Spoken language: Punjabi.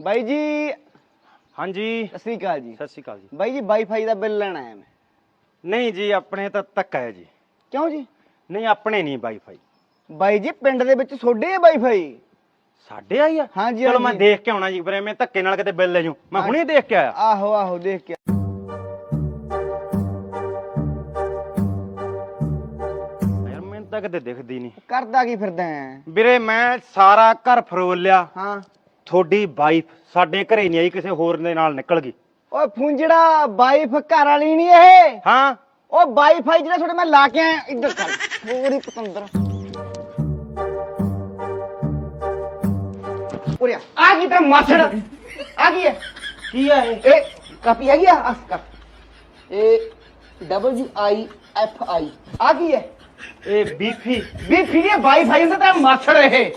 ਬਾਈ ਜੀ ਹਾਂਜੀ। ਸਤਿ ਸ੍ਰੀ ਅਕਾਲ ਜੀ। ਸਤਿ ਸ਼੍ਰੀ ਅਕਾਲ ਜੀ। ਬਾਈ ਜੀ ਵਾਈਫਾਈ ਦਾ ਬਿੱਲ ਲੈਣ ਆਇਆ ਮੈਂ। ਨਹੀਂ ਜੀ ਆਪਣੇ ਤਾਂ ਧੱਕਾ ਹੈ ਜੀ। ਕਿਉਂ ਜੀ? ਨਹੀਂ ਆਪਣੇ ਨਹੀਂ ਵਾਈਫਾਈ। ਬਾਈ ਜੀ ਪਿੰਡ ਦੇ ਵਿੱਚ ਛੋਡੇ ਆ ਵਾਈਫਾਈ? ਸਾਡੇ ਆਈ ਆ? ਹਾਂਜੀ, ਚਲੋ ਮੈਂ ਹਾਂਜੀ। ਦੇਖ ਕੇ ਆਉਣਾ ਜੀ ਵੀਰੇ ਮੈਂ ਧੱਕੇ ਨਾਲ ਕਿਤੇ ਬਿੱਲ ਲੈ ਜੂ ਮੈਂ ਹੁਣੇ ਦੇਖ ਕੇ ਆਇਆ। ਆਹੋ ਆਹੋ ਦੇਖ ਕੇ ਯਾਰ ਮੈਨੂੰ ਤਾਂ ਕਿਤੇ ਦਿਖਦੀ ਨਹੀਂ। ਕਰਦਾ ਕੀ ਫਿਰਦਾ ਹੈ ਵੀਰੇ ਮੈਂ ਸਾਰਾ ਘਰ ਫਰੋਲ ਲਿਆ। ਹਾਂ। ਤੁਹਾਡੀ ਵਾਈਫ ਸਾਡੇ ਘਰੇ ਨਹੀਂ ਆਈ ਕਿਸੇ ਹੋਰ ਦੇ ਨਾਲ ਨਿਕਲ ਗਈ। ਓਏ ਫੁੰਜੜਾ ਵਾਈਫ ਘਰ ਵਾਲੀ ਨਹੀਂ ਇਹ? ਹਾਂ। ਉਹ ਵਾਈਫਾਈ ਜਿਹੜਾ ਤੁਹਾਡੇ ਮੈਂ ਲਾ ਕੇ ਆਇਆ ਇੱਧਰ ਕਰ ਹੋਰੀ ਪਤੰਦਰ। ਉਰੇ ਆ। ਆ ਗਈ ਤੇ ਮਾਛੜ। ਆ ਗਈ ਹੈ। ਕੀ ਆ ਇਹ? ਇਹ ਕਾਪੀ ਹੈਗੀ ਆ? ਆ ਕਾਪੀ ਇਹ ਡਬਲ ਜੀ ਆਈ ਐਫ ਆਈ ਆ ਗਈ ਹੈ। ਇਹ ਬੀਫੀ। ਵੀ ਫਿਰ ਇਹ ਵਾਈਫਾਈ ਹੁੰਦਾ ਤਾਂ ਮਾਛੜ ਇਹ।